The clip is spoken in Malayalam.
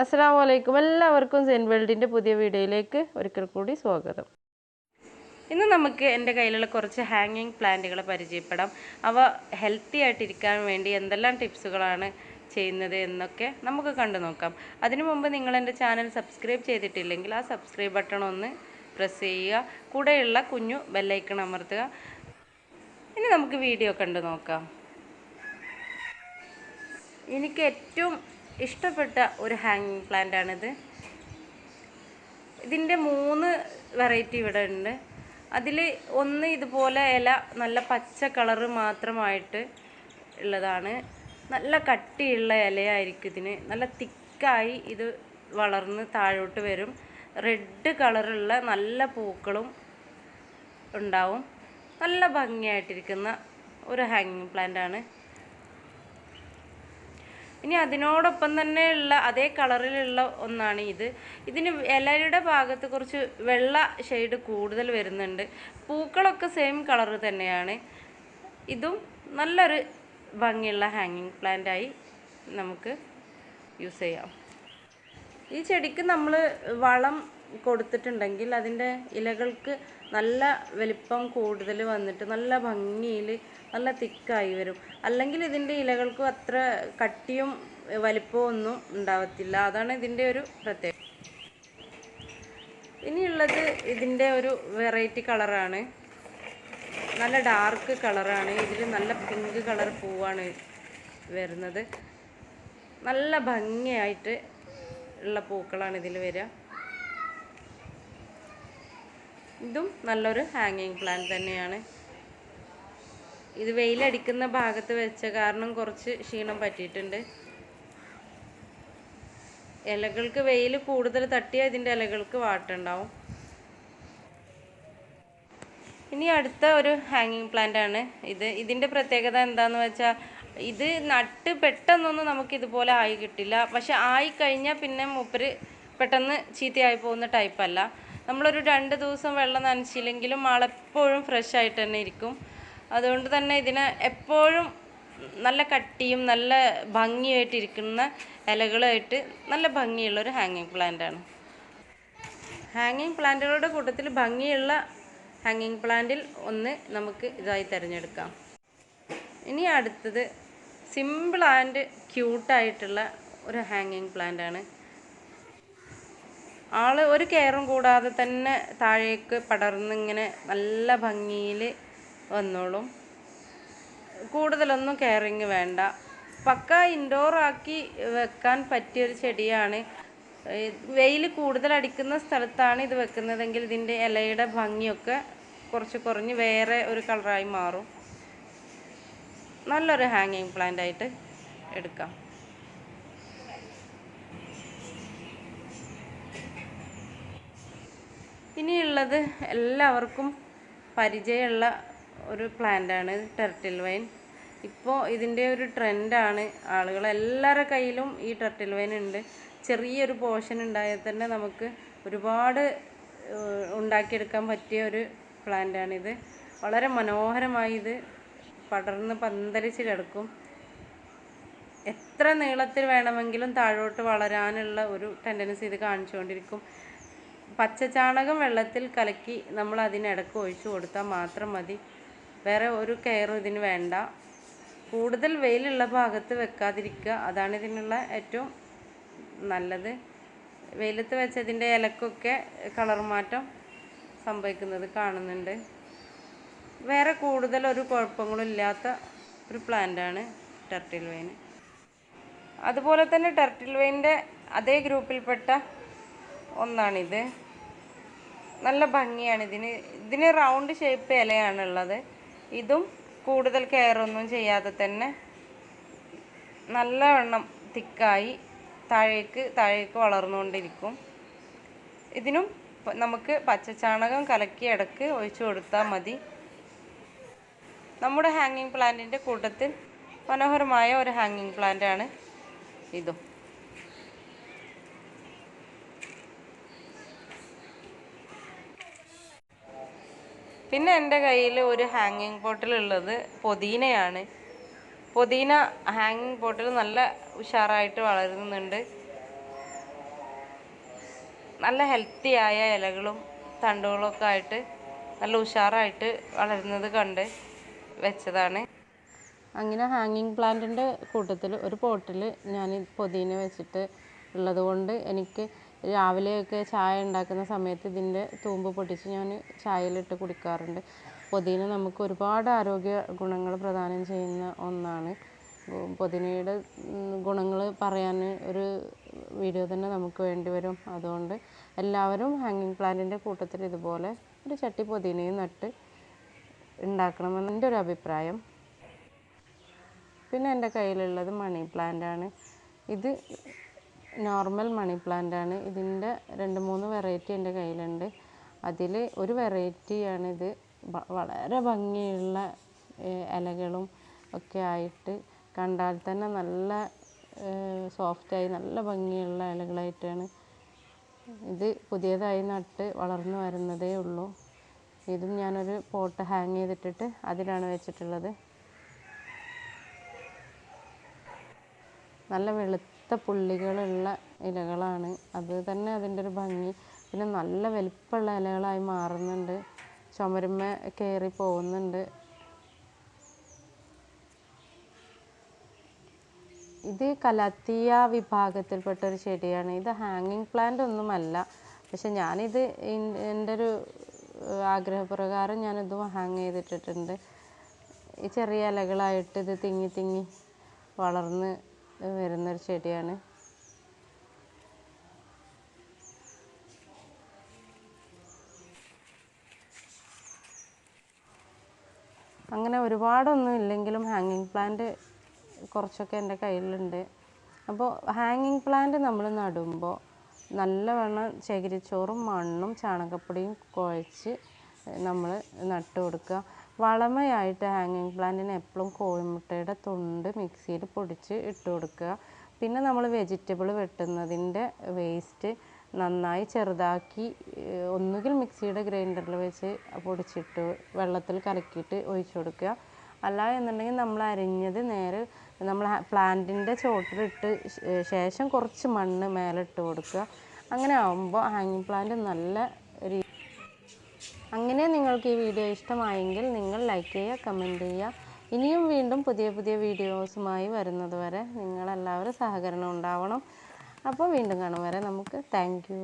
അസ്സാം വലൈക്കും എല്ലാവർക്കും സെൻ വേൾഡിന്റെ പുതിയ വീഡിയോയിലേക്ക് ഒരിക്കൽ കൂടി സ്വാഗതം. ഇന്ന് നമുക്ക് എന്റെ കയ്യിലുള്ള കുറച്ച് ഹാങ്ങിങ് പ്ലാന്റുകളെ പരിചയപ്പെടാം. അവ ഹെൽത്തി ആയിട്ടിരിക്കാൻ വേണ്ടി എന്തെല്ലാം ടിപ്സുകളാണ് ചെയ്യുന്നത് എന്നൊക്കെ നമുക്ക് കണ്ടു നോക്കാം. അതിനു മുമ്പ് നിങ്ങൾ എന്റെ ചാനൽ സബ്സ്ക്രൈബ് ചെയ്തിട്ടില്ലെങ്കിൽ ആ സബ്സ്ക്രൈബ് ബട്ടൺ ഒന്ന് പ്രസ് ചെയ്യുക. കൂടെയുള്ള കുഞ്ഞു ബെല്ലൈക്കൺ അമർത്തുക. ഇനി നമുക്ക് വീഡിയോ കണ്ടു നോക്കാം. എനിക്ക് ഏറ്റവും ഇഷ്ടപ്പെട്ട ഒരു ഹാങ്ങിങ് പ്ലാന്റ് ആണിത്. ഇതിന്റെ മൂന്ന് വെറൈറ്റി ഇവിടെ ഉണ്ട്. അതിൽ ഒന്ന് ഇതുപോലെ ഇല നല്ല പച്ച കളറ് മാത്രമായിട്ട് ഉള്ളതാണ്. നല്ല കട്ടിയുള്ള ഇലയായിരിക്കും ഇതിന്. നല്ല തിക്കായി ഇത് വളർന്ന് താഴോട്ട് വരും. റെഡ് കളറുള്ള നല്ല പൂക്കളും ഉണ്ടാവും. നല്ല ഭംഗിയായിട്ടിരിക്കുന്ന ഒരു ഹാങ്ങിങ് പ്ലാന്റ് ആണ്. ഇനി അതിനോടൊപ്പം തന്നെ ഉള്ള അതേ കളറിലുള്ള ഒന്നാണ് ഇത്. ഇതിന് ഇലയുടെ ഭാഗത്ത് കുറച്ച് വെള്ള ഷെയ്ഡ് കൂടുതൽ വരുന്നുണ്ട്. പൂക്കളൊക്കെ സെയിം കളർ തന്നെയാണ്. ഇതും നല്ലൊരു ഭംഗിയുള്ള ഹാങ്ങിങ് പ്ലാന്റായി നമുക്ക് യൂസ് ചെയ്യാം. ഈ ചെടിക്ക് നമ്മൾ വളം കൊടുത്തിട്ടുണ്ടെങ്കിൽ അതിന്റെ ഇലകൾക്ക് നല്ല വലിപ്പം കൂടുതൽ വന്നിട്ട് നല്ല ഭംഗിയിൽ നല്ല തിക്കായി വരും. അല്ലെങ്കിൽ ഇതിന്റെ ഇലകൾക്കും അത്ര കട്ടിയും വലിപ്പവും ഒന്നും ഉണ്ടാവത്തില്ല. അതാണ് ഇതിന്റെ ഒരു പ്രത്യേകത. ഇനിയുള്ളത് ഇതിന്റെ ഒരു വെറൈറ്റി കളറാണ്. നല്ല ഡാർക്ക് കളറാണ്. ഇതിൽ നല്ല പിങ്ക് കളർ പൂവാണ് വരുന്നത്. നല്ല ഭംഗിയായിട്ട് ഉള്ള പൂക്കളാണ് ഇതിൽ വരിക. ഇതും നല്ലൊരു ഹാങ്ങിങ് പ്ലാന്റ് തന്നെയാണ്. ഇത് വെയിലടിക്കുന്ന ഭാഗത്ത് വെച്ച കാരണം കുറച്ച് ക്ഷീണം പറ്റിയിട്ടുണ്ട്. ഇലകൾക്ക് വെയിൽ കൂടുതൽ തട്ടിയാൽ ഇതിന്റെ ഇലകൾക്ക് വാട്ടുണ്ടാവും ഇനി അടുത്ത ഒരു ഹാങ്ങിങ് പ്ലാന്റ് ആണ് ഇത്. ഇതിന്റെ പ്രത്യേകത എന്താന്ന് വെച്ചാൽ ഇത് നട്ട് പെട്ടെന്നൊന്നും നമുക്ക് ഇതുപോലെ ആയി കിട്ടില്ല. പക്ഷെ ആയി കഴിഞ്ഞാൽ പിന്നെ മൂപ്പര് പെട്ടെന്ന് ചീത്തയായി പോകുന്ന ടൈപ്പല്ല നമ്മളൊരു രണ്ട് ദിവസം വെള്ളം നനച്ചില്ലെങ്കിലും മാളെപ്പോഴും ഫ്രഷ് ആയിട്ട് തന്നെ ഇരിക്കും. അതുകൊണ്ട് തന്നെ ഇതിനെ എപ്പോഴും നല്ല കട്ടിയും നല്ല ഭംഗിയായിട്ട് ഇരിക്കുന്ന ഇലകളായിട്ട് നല്ല ഭംഗിയുള്ള ഒരു ഹാങ്ങിങ് പ്ലാന്റ് ആണ്. ഹാങ്ങിങ് പ്ലാന്റുകളുടെ കൂട്ടത്തിൽ ഭംഗിയുള്ള ഹാങ്ങിങ് പ്ലാന്റിൽ ഒന്ന് നമുക്ക് ഇതായി തിരഞ്ഞെടുക്കാം. ഇനി അടുത്തത് സിമ്പിൾ ആൻഡ് ക്യൂട്ടായിട്ടുള്ള ഒരു ഹാങ്ങിങ് പ്ലാന്റ് ആൾ ഒരു കെയറും കൂടാതെ തന്നെ താഴേക്ക് പടർന്നിങ്ങനെ നല്ല ഭംഗിയിൽ വന്നോളും. കൂടുതലൊന്നും കെയറിങ് വേണ്ട. പക്ക ഇൻഡോറാക്കി വെക്കാൻ പറ്റിയൊരു ചെടിയാണ്. വെയിൽ കൂടുതൽ അടിക്കുന്ന സ്ഥലത്താണ് ഇത് വെക്കുന്നതെങ്കിൽ ഇതിന്റെ ഇലയുടെ ഭംഗിയൊക്കെ കുറച്ച് കുറഞ്ഞ് വേറെ ഒരു കളറായി മാറും. നല്ലൊരു ഹാങ്ങിങ് പ്ലാന്റ് ആയിട്ട് എടുക്കാം. ഇനിയുള്ളത് എല്ലാവർക്കും പരിചയമുള്ള ഒരു പ്ലാന്റാണ് ടെർട്ടിൽ വൈൻ ഇപ്പോൾ ഇതിന്റെ ഒരു ട്രെൻഡാണ് ആളുകൾ എല്ലാവരുടെ കയ്യിലും ഈ ടെർട്ടിൽ വൈൻ ഉണ്ട്. ചെറിയൊരു പോർഷൻ ഉണ്ടായാൽ തന്നെ നമുക്ക് ഒരുപാട് ഉണ്ടാക്കിയെടുക്കാൻ പറ്റിയ ഒരു പ്ലാന്റാണിത് വളരെ മനോഹരമായി ഇത് പടർന്ന് പന്തലിച്ച് കിടക്കും. എത്ര നീളത്തിൽ വേണമെങ്കിലും താഴോട്ട് വളരാനുള്ള ഒരു ടെൻഡൻസി ഇത് കാണിച്ചുകൊണ്ടിരിക്കും. പച്ചച്ചാണകം വെള്ളത്തിൽ കലക്കി നമ്മൾ അതിനിടക്ക് ഒഴിച്ചു കൊടുത്താൽ മാത്രം മതി. വേറെ ഒരു കെയറും ഇതിന് വേണ്ട. കൂടുതൽ വെയിലുള്ള ഭാഗത്ത് വെക്കാതിരിക്കുക. അതാണ് ഇതിനുള്ള ഏറ്റവും നല്ലത്. വെയിലത്ത് വെച്ചതിന്റെ ഇലക്കൊക്കെ കളർ മാറ്റം സംഭവിക്കുന്നത് കാണുന്നുണ്ട്. വേറെ കൂടുതൽ ഒരു കുഴപ്പങ്ങളും ഇല്ലാത്ത ഒരു പ്ലാന്റാണ് ടെർട്ടിൽ വെയിൻ അതുപോലെ തന്നെ ടെർട്ടിൽ വെയിന്റെ അതേ ഗ്രൂപ്പിൽപ്പെട്ട ഒന്നാണിത്. നല്ല ഭംഗിയാണ്. ഇതിന് ഇതിന് റൗണ്ട് ഷേപ്പ് ഇലയാണുള്ളത്. ഇതും കൂടുതൽ കെയറൊന്നും ചെയ്യാതെ തന്നെ നല്ലവണ്ണം തിക്കായി താഴേക്ക് താഴേക്ക് വളർന്നുകൊണ്ടിരിക്കും. ഇതിനും നമുക്ക് പച്ചച്ചാണകം കലക്കി ഇടയ്ക്ക് ഒഴിച്ചു കൊടുത്താൽ മതി. നമ്മുടെ ഹാങ്ങിങ് പ്ലാന്റിന്റെ കൂട്ടത്തിൽ മനോഹരമായ ഒരു ഹാങ്ങിങ് പ്ലാന്റാണ് ഇതും. പിന്നെ എന്റെ കയ്യിൽ ഒരു ഹാങ്ങിങ് പോട്ടിലുള്ളത് പൊതീനയാണ്. പൊതീന ഹാങ്ങിങ് പോട്ടിൽ നല്ല ഉഷാറായിട്ട് വളരുന്നുണ്ട്. നല്ല ഹെൽത്തി ആയ ഇലകളും തണ്ടുകളൊക്കെ ആയിട്ട് നല്ല ഉഷാറായിട്ട് വളരുന്നത് കണ്ട് വെച്ചതാണ്. അങ്ങനെ ഹാങ്ങിങ് പ്ലാന്റിന്റെ കൂട്ടത്തിൽ ഒരു പോട്ടിൽ ഞാൻ പുതിന വെച്ചിട്ട് ഉള്ളത് കൊണ്ട് എനിക്ക് രാവിലെയൊക്കെ ചായ ഉണ്ടാക്കുന്ന സമയത്ത് ഇതിന്റെ തൂമ്പ് പൊട്ടിച്ച് ഞാൻ ചായയിലിട്ട് കുടിക്കാറുണ്ട്. പുതിന നമുക്ക് ഒരുപാട് ആരോഗ്യ ഗുണങ്ങൾ പ്രദാനം ചെയ്യുന്ന ഒന്നാണ്. പുതിനയുടെ ഗുണങ്ങൾ പറയാൻ ഒരു വീഡിയോ തന്നെ നമുക്ക് വേണ്ടി വരും. അതുകൊണ്ട് എല്ലാവരും ഹാങ്ങിങ് പ്ലാന്റിന്റെ കൂട്ടത്തിൽ ഇതുപോലെ ഒരു ചട്ടി പുതിനയും നട്ട് ഉണ്ടാക്കണമെന്ന് എന്റെ ഒരു അഭിപ്രായം. പിന്നെ എന്റെ കയ്യിലുള്ളത് മണി പ്ലാന്റ് ആണ്. ഇത് നോർമൽ മണി പ്ലാന്റ് ആണ്. ഇതിന്റെ രണ്ട് മൂന്ന് വെറൈറ്റി എന്റെ കയ്യിലുണ്ട്. അതിൽ ഒരു വെറൈറ്റിയാണിത് വളരെ ഭംഗിയുള്ള ഇലകളും ഒക്കെ ആയിട്ട് കണ്ടാൽ തന്നെ നല്ല സോഫ്റ്റായി നല്ല ഭംഗിയുള്ള ഇലകളായിട്ടാണ് ഇത് പുതിയതായി നട്ട് വളർന്നു വരുന്നതേ ഉള്ളൂ. ഇതും ഞാനൊരു പോട്ട് ഹാങ് ചെയ്തിട്ടിട്ട് അതിലാണ് വെച്ചിട്ടുള്ളത്. നല്ല വെളുത്ത പുള്ളികളുള്ള ഇലകളാണ്. അത് തന്നെ അതിന്റെ ഒരു ഭംഗി. പിന്നെ നല്ല വലിപ്പമുള്ള ഇലകളായി മാറുന്നുണ്ട്. ചുമരുമ്മ കയറി പോകുന്നുണ്ട്. ഇത് കലത്തിയ വിഭാഗത്തിൽപ്പെട്ട ഒരു ചെടിയാണ്. ഇത് ഹാങ്ങിങ് പ്ലാന്റ് ഒന്നുമല്ല. പക്ഷെ ഞാനിത് എന്റെ ഒരു ആഗ്രഹപ്രകാരം ഞാനിത് ഹാങ് ചെയ്തിട്ടിട്ടുണ്ട്. ഈ ചെറിയ ഇലകളായിട്ട് ഇത് തിങ്ങി തിങ്ങി വളർന്ന് വരുന്നൊരു ചെടിയാണ്. അങ്ങനെ ഒരുപാടൊന്നും ഇല്ലെങ്കിലും ഹാങ്ങിങ് പ്ലാന്റ് കുറച്ചൊക്കെ എന്റെ കയ്യിലുണ്ട്. അപ്പോൾ ഹാങ്ങിങ് പ്ലാന്റ് നമ്മൾ നടുമ്പോൾ നല്ലവണ്ണം ചകിരിച്ചോറും മണ്ണും ചാണകപ്പൊടിയും കുഴച്ച് നമ്മൾ നട്ട് കൊടുക്കുക. വളമയായിട്ട് ഹാങ്ങിങ് പ്ലാന്റിന് എപ്പോഴും കോഴിമുട്ടയുടെ തൊണ്ട് മിക്സിയിൽ പൊടിച്ച് ഇട്ട് കൊടുക്കുക. പിന്നെ നമ്മൾ വെജിറ്റബിൾ വെട്ടുന്നതിന്റെ വേസ്റ്റ് നന്നായി ചെറുതാക്കി ഒന്നുകിൽ മിക്സിയുടെ ഗ്രൈൻഡറിൽ വെച്ച് പൊടിച്ചിട്ട് വെള്ളത്തിൽ കലക്കിയിട്ട് ഒഴിച്ചു കൊടുക്കുക. അല്ല എന്നുണ്ടെങ്കിൽ നമ്മൾ അരിഞ്ഞത് നേരെ നമ്മൾ പ്ലാന്റിന്റെ ചോട്ടിലിട്ട് ശേഷം കുറച്ച് മണ്ണ് മേലിട്ട് കൊടുക്കുക. അങ്ങനെ ആകുമ്പോൾ ഹാങ്ങിങ് പ്ലാന്റ് നല്ല അങ്ങനെ നിങ്ങൾക്ക് ഈ വീഡിയോ ഇഷ്ടമായെങ്കിൽ നിങ്ങൾ ലൈക്ക് ചെയ്യുക കമന്റ് ചെയ്യുക. ഇനിയും വീണ്ടും പുതിയ പുതിയ വീഡിയോസുമായി വരുന്നത് വരെ നിങ്ങളെല്ലാവരും സഹകരണം ഉണ്ടാവണം. അപ്പോൾ വീണ്ടും കാണും വരെ നമുക്ക്. താങ്ക്